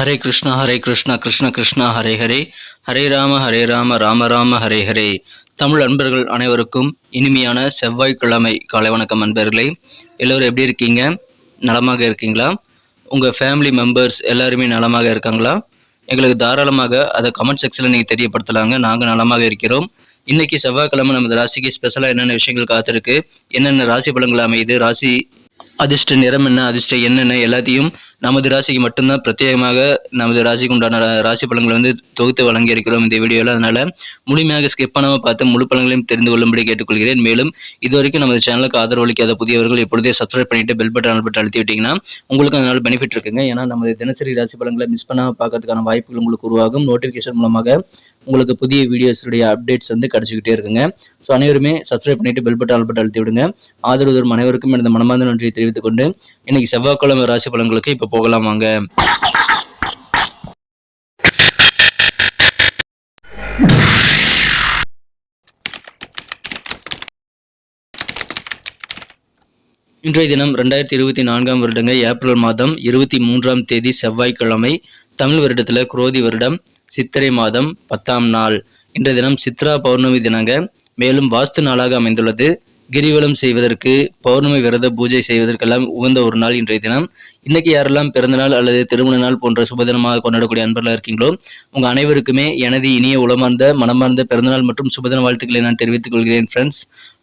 ஹரே கிருஷ்ணா ஹரே கிருஷ்ணா கிருஷ்ண கிருஷ்ணா ஹரே ஹரே. ஹரே ராம ஹரே ராம ராம ராம ஹரே ஹரே. தமிழ் அன்பர்கள் அனைவருக்கும் இனிமையான செவ்வாய்க்கிழமை காலை வணக்கம் அன்பர்களே. எல்லோரும் எப்படி இருக்கீங்க? நலமாக இருக்கீங்களா? உங்கள் ஃபேமிலி மெம்பர்ஸ் எல்லாருமே நலமாக இருக்காங்களா? எங்களுக்கு தாராளமாக அதை கமெண்ட் செக்ஷனில் நீங்கள் தெரியப்படுத்தலாங்க. நாங்கள் நலமாக இருக்கிறோம். இன்னைக்கு செவ்வாய்க்கிழமை நமது ராசிக்கு ஸ்பெஷலாக என்னென்ன விஷயங்கள் காத்திருக்கு? என்னென்ன ராசி பலன்கள் அமையுது? ராசி அதிர்ஷ்ட நிறம் என்ன? அதிர்ஷ்ட என்னென்ன எல்லாத்தையும் நமது ராசிக்கு மட்டும்தான் பிரத்யேகமாக நமது ராசிக்கு உண்டான ராசி பலன்களை வந்து தொகுத்து வழங்கி இருக்கிறோம் இந்த வீடியோவில் அதனால் முழுமையாக ஸ்கிப் பண்ணாமல் பார்த்து முழு பலன்களையும் தெரிந்து கொள்ளும்படி கேட்டுக்கொள்கிறேன். மேலும் இதுவரைக்கும் நமது சேனலுக்கு ஆதரவு அளிக்காத புதியவர்கள் எப்பொழுதே சப்ஸ்கிரைப் பண்ணிட்டு பெல் பட்டன் பட்டன் அழுத்தி விட்டீங்கன்னா உங்களுக்கு அதனால் பெனிஃபிட் இருக்குங்க. ஏன்னா நமது தினசரி ராசி பலன்களை மிஸ் பண்ணாமல் பார்க்கறதுக்கான வாய்ப்புகள் உங்களுக்கு உருவாகும். நோட்டிஃபிகேஷன் மூலமாக உங்களுக்கு புதிய வீடியோஸுடைய அப்டேட்ஸ் வந்து கிடைச்சிக்கிட்டே இருக்குங்க. ஸோ அனைவருமே சப்ஸ்கிரைப் பண்ணிட்டு பெல் பட்டன் பட்டன் அழுத்தி விடுங்க. ஆதரவு அனைவருக்கும் எனது மனமார்ந்த நன்றியை தெரிவித்துக் கொண்டு இன்னைக்கு செவ்வாய்க்கிழமை ராசி பலன்களுக்கு இப்போ போகலாம் வாங்க இன்றைய தினம் ரெண்டாயிரத்தி இருபத்தி நான்காம் வருடங்க ஏப்ரல் மாதம் இருபத்தி மூன்றாம் தேதி செவ்வாய்க்கிழமை தமிழ் வருடத்தில் குரோதி வருடம் சித்திரை மாதம் பத்தாம் நாள். இன்றைய தினம் சித்ரா பௌர்ணமி தினங்க மேலும் வாஸ்து நாளாக அமைந்துள்ளது. கிரிவலம் செய்வதற்கு பௌர்ணமி விரத பூஜை செய்வதற்கெல்லாம் உகந்த ஒரு நாள் இன்றைய தினம். இன்னைக்கு யாரெல்லாம் பிறந்தநாள் அல்லது திருமண நாள் போன்ற சுபதினமாக கொண்டாடக்கூடிய அன்பர்களாக இருக்கீங்களோ உங்க அனைவருக்குமே எனது இனிய உளமார்ந்த மனமார்ந்த பிறந்தநாள் மற்றும் சுபதின வாழ்த்துக்களை நான் தெரிவித்துக் கொள்கிறேன் friends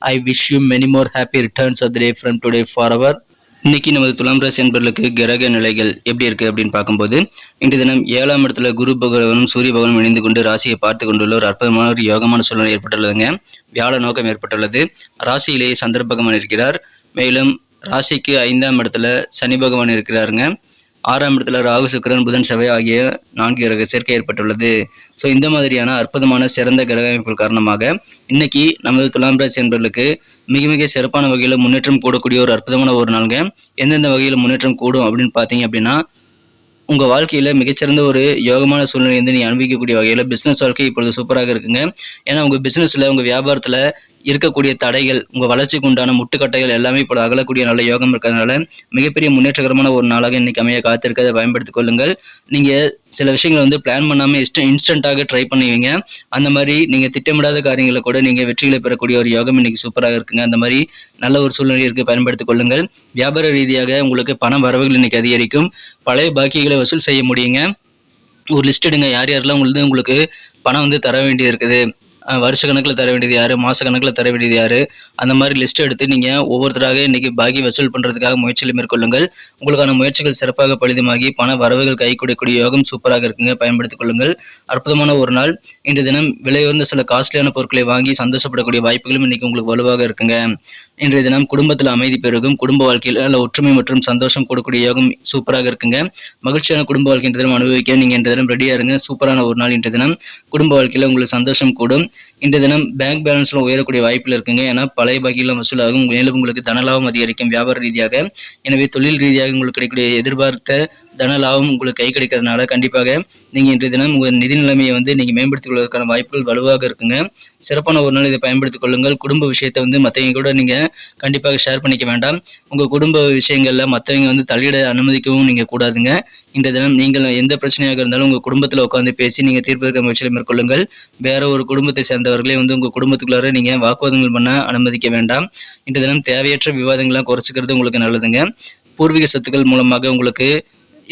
I wish you many more happy returns of the day from today for our இன்னைக்கு நமது துலாம் ராசி என்பர்களுக்கு கிரக நிலைகள் எப்படி இருக்கு அப்படின்னு பார்க்கும்போது இன்று தினம் ஏழாம் இடத்துல குரு பகவானும் சூரிய பகவானும் இணைந்து கொண்டு ராசியை பார்த்து கொண்டுள்ள ஒரு அற்புதமான ஒரு யோகமான சூழ்நிலை ஏற்பட்டுள்ளதுங்க. வியாழ நோக்கம் ஏற்பட்டுள்ளது. ராசியிலேயே சந்திர பகவான் இருக்கிறார். மேலும் ராசிக்கு ஐந்தாம் இடத்துல சனி பகவான் இருக்கிறாருங்க. ஆறாம் இடத்துல ராகு சுக்கரன் புதன் செவ்வாய் ஆகிய நான்கு கிரக சேர்க்கை ஏற்பட்டுள்ளது. ஸோ இந்த மாதிரியான அற்புதமான சிறந்த கிரக அமைப்புகள் காரணமாக இன்னைக்கு நமது துலாம் ராசி என்பவர்களுக்கு மிக மிக சிறப்பான வகையில் முன்னேற்றம் கூடக்கூடிய ஒரு அற்புதமான ஒரு நாளுங்க. எந்தெந்த வகையில் முன்னேற்றம் கூடும் அப்படின்னு பார்த்தீங்க அப்படின்னா உங்கள் வாழ்க்கையில் மிகச்சிறந்த ஒரு யோகமான சூழ்நிலை வந்து நீ அனுபவிக்கக்கூடிய வகையில் பிஸ்னஸ் வாழ்க்கை இப்பொழுது சூப்பராக இருக்குங்க. ஏன்னா உங்கள் பிஸ்னஸில் உங்கள் வியாபாரத்தில் இருக்கக்கூடிய தடைகள் உங்கள் வளர்ச்சிக்கு உண்டான முட்டுக்கட்டைகள் எல்லாமே இப்போ அகலக்கூடிய நல்ல யோகம் இருக்கிறதுனால மிகப்பெரிய முன்னேற்றகரமான ஒரு நாளாக இன்னைக்கு அமைய காத்திருக்கிறத பயன்படுத்திக் கொள்ளுங்கள். நீங்கள் சில விஷயங்களை வந்து பிளான் பண்ணாமல் இன்ஸ்ட இன்ஸ்டண்ட்டாக ட்ரை பண்ணுவீங்க. அந்த மாதிரி நீங்கள் திட்டமிடாத காரியங்களை கூட நீங்கள் வெற்றிகளை பெறக்கூடிய ஒரு யோகம் இன்னைக்கு சூப்பராக இருக்குங்க. அந்த மாதிரி நல்ல ஒரு சூழ்நிலை இருக்கு பயன்படுத்திக் கொள்ளுங்கள். வியாபார ரீதியாக உங்களுக்கு பண வரவுகள் இன்னைக்கு அதிகரிக்கும். பழைய பாக்கிகளை வசூல் செய்ய முடியுங்க. ஒரு லிஸ்ட் எடுங்க. யார் யாரெல்லாம் உங்களுக்கு உங்களுக்கு பணம் வந்து தர வேண்டியது இருக்குது வருஷ கணக்கில் தர வேண்டியது யார்? மாத கணக்கில் தர வேண்டியது யார்? அந்த மாதிரி லிஸ்ட் எடுத்து நீங்கள் ஒவ்வொருத்தராக இன்றைக்கி பாக்கி வசூல் பண்ணுறதுக்காக முயற்சிகளை மேற்கொள்ளுங்கள். உங்களுக்கான முயற்சிகள் சிறப்பாக பலிதமாகி பண வரவுகள் கை யோகம் சூப்பராக இருக்குங்க. பயன்படுத்திக் கொள்ளுங்கள். அற்புதமான ஒரு நாள். இன்று தினம் விலை உயர்ந்த சில காஸ்ட்லியான பொருட்களை வாங்கி சந்தோஷப்படக்கூடிய வாய்ப்புகளும் இன்றைக்கி உங்களுக்கு வலுவாக இருக்குங்க. இன்றைய தினம் குடும்பத்தில் அமைதி பெருகும். குடும்ப வாழ்க்கையில் நல்ல ஒற்றுமை மற்றும் சந்தோஷம் கொடுக்கக்கூடிய யோகம் சூப்பராக இருக்குங்க. மகிழ்ச்சியான குடும்ப வாழ்க்கை இன்றைய தினம் அனுபவிக்க நீங்கள் இன்றைய தினம் ரெடியாக இருங்க. சூப்பரான ஒரு நாள் இன்றைய தினம். குடும்ப வாழ்க்கையில் உங்களுக்கு சந்தோஷம் கூடும். இன்றைய தினம் பேங்க் பேலன்ஸ்ல உயரக்கூடிய வாய்ப்பில் இருக்குங்க. ஏன்னா பழைய வகையில் வசூலாகும். மேலும் உங்களுக்கு தனலாபம் அதிகரிக்கும். வியாபார ரீதியாக. எனவே தொழில் ரீதியாக உங்களுக்கு கிடைக்கக்கூடிய எதிர்பார்த்த தன லாபம் உங்களுக்கு கை கிடைக்கிறதுனால கண்டிப்பாக நீங்கள் இன்றைய தினம் உங்கள் நிதி நிலைமையை வந்து நீங்கள் மேம்படுத்திக் கொள்வதற்கான வாய்ப்புகள் வலுவாக இருக்குங்க. சிறப்பான ஒரு நாள் இதை பயன்படுத்திக் கொள்ளுங்கள். குடும்ப விஷயத்தை வந்து மற்றவங்க கூட நீங்கள் கண்டிப்பாக ஷேர் பண்ணிக்க வேண்டாம். உங்கள் குடும்ப விஷயங்களில் மற்றவங்க வந்து தலையிட அனுமதிக்கவும் நீங்கள் கூடாதுங்க. இன்றைய தினம் நீங்கள் எந்த பிரச்சனையாக இருந்தாலும் உங்கள் குடும்பத்தில் உட்காந்து பேசி நீங்கள் தீர்ப்பதற்கு முயற்சியில் மேற்கொள்ளுங்கள். வேற ஒரு குடும்பத்தை சேர்ந்தவர்களே வந்து உங்கள் குடும்பத்துக்குள்ளார நீங்கள் வாக்குவாதங்கள் பண்ண அனுமதிக்க வேண்டாம். இன்றைய தினம் தேவையற்ற விவாதங்கள்லாம் குறைச்சிக்கிறது உங்களுக்கு நல்லதுங்க. பூர்வீக சொத்துக்கள் மூலமாக உங்களுக்கு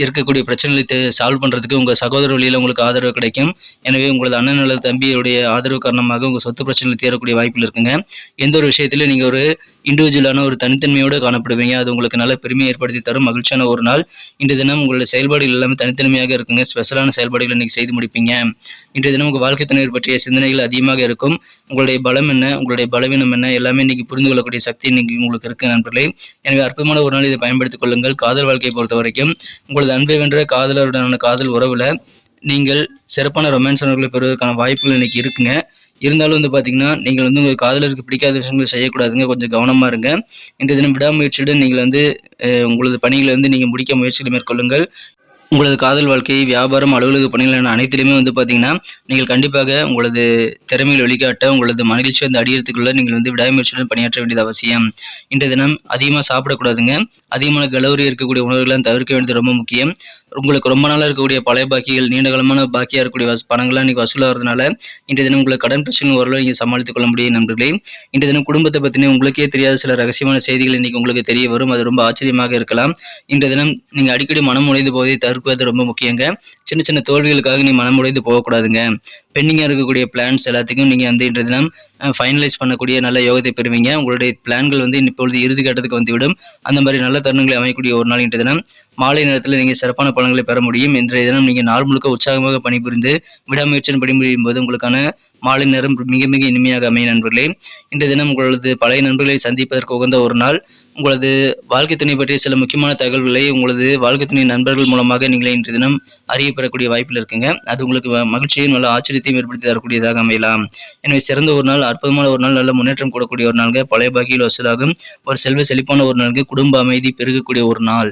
இருக்கக்கூடிய பிரச்சனைகளை சால்வ் பண்ணுறதுக்கு உங்கள் சகோதர வழியில் உங்களுக்கு ஆதரவு கிடைக்கும். எனவே உங்களது அண்ணன் அல்லது தம்பியுடைய ஆதரவு காரணமாக உங்கள் சொத்து பிரச்சனைகள் தீரக்கூடிய வாய்ப்பில் இருக்குங்க. எந்த ஒரு விஷயத்திலும் நீங்கள் ஒரு இண்டிவிஜுவலான ஒரு தனித்தன்மையோடு காணப்படுவீங்க. அது உங்களுக்கு நல்ல பெருமையை ஏற்படுத்தி தரும். மகிழ்ச்சியான ஒரு நாள். இன்றைய தினம் உங்களுடைய செயல்பாடுகள் எல்லாமே தனித்தன்மையாக இருக்குங்க. ஸ்பெஷலான செயல்பாடுகளை இன்னைக்கு செய்து முடிப்பீங்க. இன்றைய தினம் உங்கள் வாழ்க்கை துணைவர் பற்றிய சிந்தனைகள் அதிகமாக இருக்கும். உங்களுடைய பலம் என்ன? உங்களுடைய பலவீனம் என்ன? எல்லாமே இன்னைக்கு புரிந்து கொள்ளக்கூடிய சக்தி இன்னைக்கு உங்களுக்கு இருக்கு நண்பர்களே. எனவே அற்புதமான ஒரு நாள் இதை பயன்படுத்திக் கொள்ளுங்கள். காதல் வாழ்க்கையை பொறுத்த வரைக்கும் உங்களது அன்பை வென்ற காதலருடனான காதல் உறவில் நீங்கள் சிறப்பான ரொமான்ஸ் உணர்வுகளை பெறுவதற்கான வாய்ப்புகள் இன்னைக்கு இருக்குங்க. இருந்தாலும் வந்து பார்த்தீங்கன்னா நீங்கள் வந்து உங்கள் காதலருக்கு பிடிக்காத விஷயங்களை செய்யக்கூடாதுங்க. கொஞ்சம் கவனமாக இருங்க. இன்றைய தினம் விடாமுயற்சியுடன் நீங்கள் வந்து உங்களது பணிகளை வந்து நீங்கள் முடிக்க முயற்சிகளை மேற்கொள்ளுங்கள். உங்களது காதல் வாழ்க்கை வியாபாரம் அலுவலக பணிகள் என அனைத்திலுமே வந்து பார்த்தீங்கன்னா நீங்கள் கண்டிப்பாக உங்களது திறமையில் வெளிக்காட்ட உங்களது மகிழ்ச்சி வந்து அடியறதுக்குள்ள நீங்கள் வந்து விடாமுயற்சியுடன் பணியாற்ற வேண்டியது அவசியம். இன்றைய தினம் அதிகமாக சாப்பிடக்கூடாதுங்க. அதிகமான கலோரி இருக்கக்கூடிய உணவுகளை தவிர்க்க வேண்டியது ரொம்ப முக்கியம். உங்களுக்கு ரொம்ப நாளாக இருக்கக்கூடிய பழைய பாக்கிகள் நீண்ட காலமான பாக்கியாக இருக்கக்கூடிய வச பணங்கள்லாம் இன்றைக்கி வசூலாகிறதுனால இன்றைய தினம் உங்களுக்கு கடன் பிரச்சனை ஓரளவு நீங்கள் சமாளித்துக் கொள்ள முடியும் நண்பர்களே. இன்றைய தினம் குடும்பத்தை பற்றின உங்களுக்கே தெரியாத சில ரகசியமான செய்திகள் இன்றைக்கி உங்களுக்கு தெரிய வரும். அது ரொம்ப ஆச்சரியமாக இருக்கலாம். இன்றைய தினம் நீங்கள் அடிக்கடி மனம் உடைந்து போவதை தவிர்ப்பது ரொம்ப முக்கியங்க. சின்ன சின்ன தோல்விகளுக்காக நீ மனம் உடைந்து போகக்கூடாதுங்க. பெண்டிங்காக இருக்கக்கூடிய பிளான்ஸ் எல்லாத்துக்கும் நீங்கள் வந்து இன்றைய தினம் ஃபைனலைஸ் பண்ணக்கூடிய நல்ல யோகத்தை பெறுவீங்க. உங்களுடைய பிளான்கள் வந்து இப்பொழுது இறுதி கட்டத்துக்கு வந்துவிடும். அந்த மாதிரி நல்ல தருணங்களை அமையக்கூடிய ஒரு நாள் இன்றைய தினம். மாலை நேரத்தில் நீங்கள் சிறப்பான பலன்களை பெற முடியும். இன்றைய தினம் நீங்கள் நாள் முழுக்க உற்சாகமாக பணிபுரிந்து விடாமுயற்சியின் பணிபுரியும் போது உங்களுக்கான மாலை நேரம் மிக மிக இனிமையாக அமையும் நண்பர்களே. இன்றைய தினம் உங்களது பழைய நண்பர்களை சந்திப்பதற்கு உகந்த ஒரு நாள். உங்களது வாழ்க்கை துணை பற்றிய சில முக்கியமான தகவல்களை உங்களது வாழ்க்கை துணை நண்பர்கள் மூலமாக நீங்கள் இன்றைய தினம் அறியப்பெறக்கூடிய வாய்ப்பில் இருக்குங்க. அது உங்களுக்கு மகிழ்ச்சியும் நல்ல ஆச்சரியத்தையும் ஏற்படுத்தி தரக்கூடியதாக அமையலாம். எனவே சிறந்த ஒரு நாள் அற்புதமான ஒரு நாள் நல்ல முன்னேற்றம் கூடக்கூடிய ஒரு நாளுங்க. பழைய பாக்கியில் வசூலாகும். ஒரு செல்வ செழிப்பான ஒரு நாளுங்க. குடும்ப அமைதி பெருகக்கூடிய ஒரு நாள்.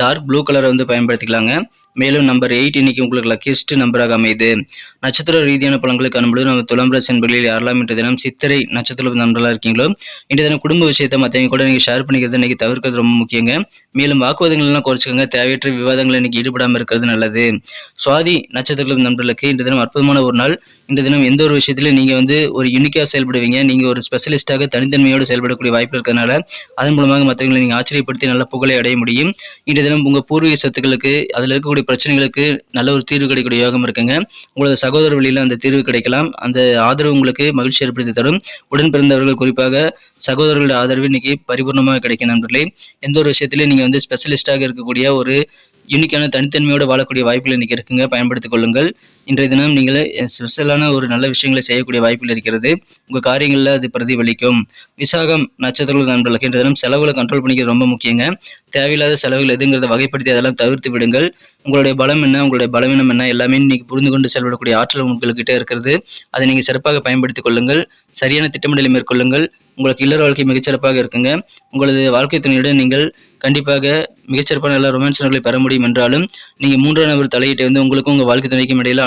டார்க் ப்ளூ கலரை வந்து பயன்படுத்திக்கலாங்க. மேலும் நம்பர் எயிட் இன்னைக்கு உங்களுக்கு லக்கியஸ்ட் நம்பராக அமையுது. நட்சத்திர ரீதியான பலன்களை காணும்போது நம்ம துலாம் ராசி நண்பர்களில் யாரெல்லாம் இன்றைய தினம் சித்திரை நட்சத்திர நண்பர்களாக இருக்கீங்களோ இன்றைய தினம் குடும்ப விஷயத்தை மற்றவங்க கூட நீங்கள் ஷேர் பண்ணிக்கிறது இன்னைக்கு தவிர்க்கிறது ரொம்ப முக்கியங்க. மேலும் வாக்குவாதங்கள்லாம் குறைச்சிக்கோங்க. தேவையற்ற விவாதங்கள் இன்னைக்கு ஈடுபடாமல் இருக்கிறது நல்லது. சுவாதி நட்சத்திர நண்பர்களுக்கு இன்றைய தினம் அற்புதமான ஒரு நாள். இன்றைய தினம் எந்த ஒரு விஷயத்திலையும் நீங்கள் வந்து ஒரு யூனிக்காக செயல்படுவீங்க. நீங்கள் ஒரு ஸ்பெஷலிஸ்டாக தனித்தன்மையோடு செயல்படக்கூடிய வாய்ப்பு இருக்கிறதுனால அதன் மூலமாக மற்றவங்களை நீங்கள் ஆச்சரியப்படுத்தி நல்ல புகழை அடைய முடியும். இன்றைய தினம் உங்கள் பூர்வீக சொத்துக்களுக்கு அதில் இருக்கக்கூடிய பிரச்சனைகளுக்கு நல்ல ஒரு தீர்வு கிடைக்கக்கூடிய யோகம் இருக்குங்க. உங்களது சகோதர வழியில் அந்த தீர்வு கிடைக்கலாம். அந்த ஆதரவு உங்களுக்கு மகிழ்ச்சி ஏற்படுத்தி தரும். உடன் பிறந்தவர்கள் குறிப்பாக சகோதரர்களுடைய ஆதரவு இன்னைக்கு பரிபூர்ணமாக கிடைக்கும் நண்பர்களே. எந்த ஒரு விஷயத்திலையும் நீங்கள் வந்து ஸ்பெஷலிஸ்டாக இருக்கக்கூடிய ஒரு யூனிக்கான தனித்தன்மையோடு வாழக்கூடிய வாய்ப்புகள் இன்னைக்கு இருக்குங்க. பயன்படுத்திக் கொள்ளுங்கள். இன்றைய தினம் நீங்கள் ஸ்பெஷலான ஒரு நல்ல விஷயங்களை செய்யக்கூடிய வாய்ப்பில் இருக்கிறது. உங்கள் காரியங்களில் அது பிரதிபலிக்கும். விசாகம் நட்சத்திரங்கள் நண்பர்களுக்கு இன்றைய தினம் செலவுகளை கண்ட்ரோல் பண்ணிக்கிறது ரொம்ப முக்கியங்க. தேவையில்லாத செலவுகள் எதுங்கிறத வகைப்படுத்தி அதெல்லாம் தவிர்த்து விடுங்கள். உங்களுடைய பலம் என்ன உங்களுடைய பலவீனம் என்ன எல்லாமே இன்னைக்கு புரிந்து கொண்டு செயல்படக்கூடிய ஆற்றல் உங்கள்கிட்ட இருக்கிறது. அதை நீங்கள் சிறப்பாக பயன்படுத்திக் கொள்ளுங்கள். சரியான திட்டமிடலை மேற்கொள்ளுங்கள். உங்களுக்கு இல்லற வாழ்க்கை மிகச்சிறப்பாக இருக்குங்க. உங்களது வாழ்க்கை துணையுடன் நீங்கள் கண்டிப்பாக மிகச்சிறப்பான எல்லா ரொமான்ஸ்களை பெற முடியும் என்றாலும் நீங்கள் மூன்றாம் நபர் தலையிட்டு வந்து உங்களுக்கும் உங்கள் வாழ்க்கை துணைக்கும் இடையில